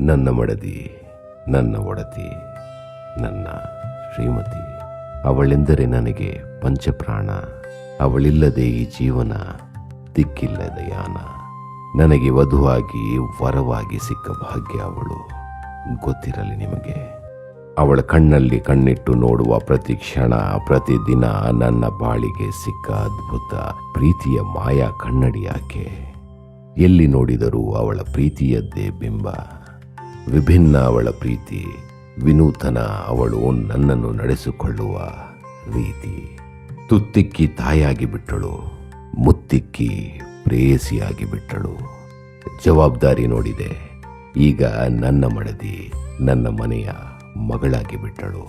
ನನ್ನ ಮಡದಿ, ನನ್ನ ಒಡತಿ, ನನ್ನ ಶ್ರೀಮತಿ. ಅವಳೆಂದರೆ ನನಗೆ ಪಂಚಪ್ರಾಣ, ಅವಳಿಲ್ಲದೆ ಈ ಜೀವನ ದಿಕ್ಕಿಲ್ಲದ ಯಾನ. ನನಗೆ ವಧುವಾಗಿ, ವರವಾಗಿ ಸಿಕ್ಕ ಭಾಗ್ಯ ಅವಳು. ಗೊತ್ತಿರಲಿ ನಿಮಗೆ. ಅವಳ ಕಣ್ಣಲ್ಲಿ ಕಣ್ಣಿಟ್ಟು ನೋಡುವ ಪ್ರತಿ ಕ್ಷಣ ಪ್ರತಿದಿನ ನನ್ನ ಬಾಳಿಗೆ ಸಿಕ್ಕ ಅದ್ಭುತ ಪ್ರೀತಿಯ ಮಾಯಾ ಕನ್ನಡಿಯಾಕೆ ಎಲ್ಲಿ ನೋಡಿದರೂ ಅವಳ ಪ್ರೀತಿಯದ್ದೇ ಬಿಂಬ. ವಿಭಿನ್ನ ಅವಳ ಪ್ರೀತಿ, ವಿನೂತನ ಅವಳು ನನ್ನನ್ನು ನಡೆಸಿಕೊಳ್ಳುವ ರೀತಿ. ತುತ್ತಿಕ್ಕಿ ತಾಯಾಗಿ ಬಿಟ್ಟಳು, ಮುತ್ತಿಕ್ಕಿ ಪ್ರೇಯಸಿಯಾಗಿ ಬಿಟ್ಟಳು. ಜವಾಬ್ದಾರಿ ನೋಡಿದೆ, ಈಗ ನನ್ನ ಮಡದಿ ನನ್ನ ಮನೆಯ ಮಗಳಾಗಿ ಬಿಟ್ಟಳು.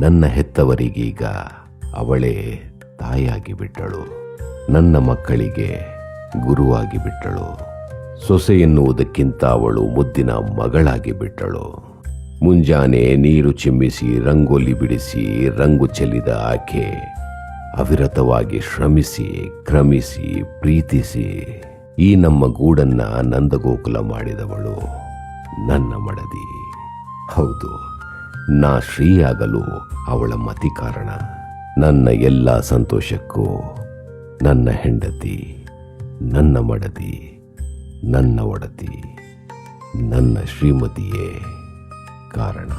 ನನ್ನ ಹೆತ್ತವರಿಗೀಗ ಅವಳೇ ತಾಯಾಗಿ ಬಿಟ್ಟಳು. ನನ್ನ ಮಕ್ಕಳಿಗೆ ಗುರುವಾಗಿ ಬಿಟ್ಟಳು. ಸೊಸೆ ಎನ್ನುವುದಕ್ಕಿಂತ ಅವಳು ಮುದ್ದಿನ ಮಗಳಾಗಿ ಬಿಟ್ಟಳು. ಮುಂಜಾನೆ ನೀರು ಚಿಮ್ಮಿಸಿ ರಂಗೋಲಿ ಬಿಡಿಸಿ ರಂಗು ಚೆಲ್ಲಿದ ಆಕೆ ಅವಿರತವಾಗಿ ಶ್ರಮಿಸಿ, ಕ್ರಮಿಸಿ, ಪ್ರೀತಿಸಿ ಈ ನಮ್ಮ ಗೂಡನ್ನ ನಂದಗೋಕುಲ ಮಾಡಿದವಳು ನನ್ನ ಮಡದಿ. ಹೌದು, ನಾ ಶ್ರೀಯಾಗಲು ಅವಳ ಮತಿ ಕಾರಣ ನನ್ನ ಎಲ್ಲ ಸಂತೋಷಕ್ಕೂ ನನ್ನ ಹೆಂಡತಿ, ನನ್ನ ಮಡದಿ. ನನ್ನ ಒಡತಿ ನನ್ನ ಶ್ರೀಮತಿಯೇ ಕಾರಣ.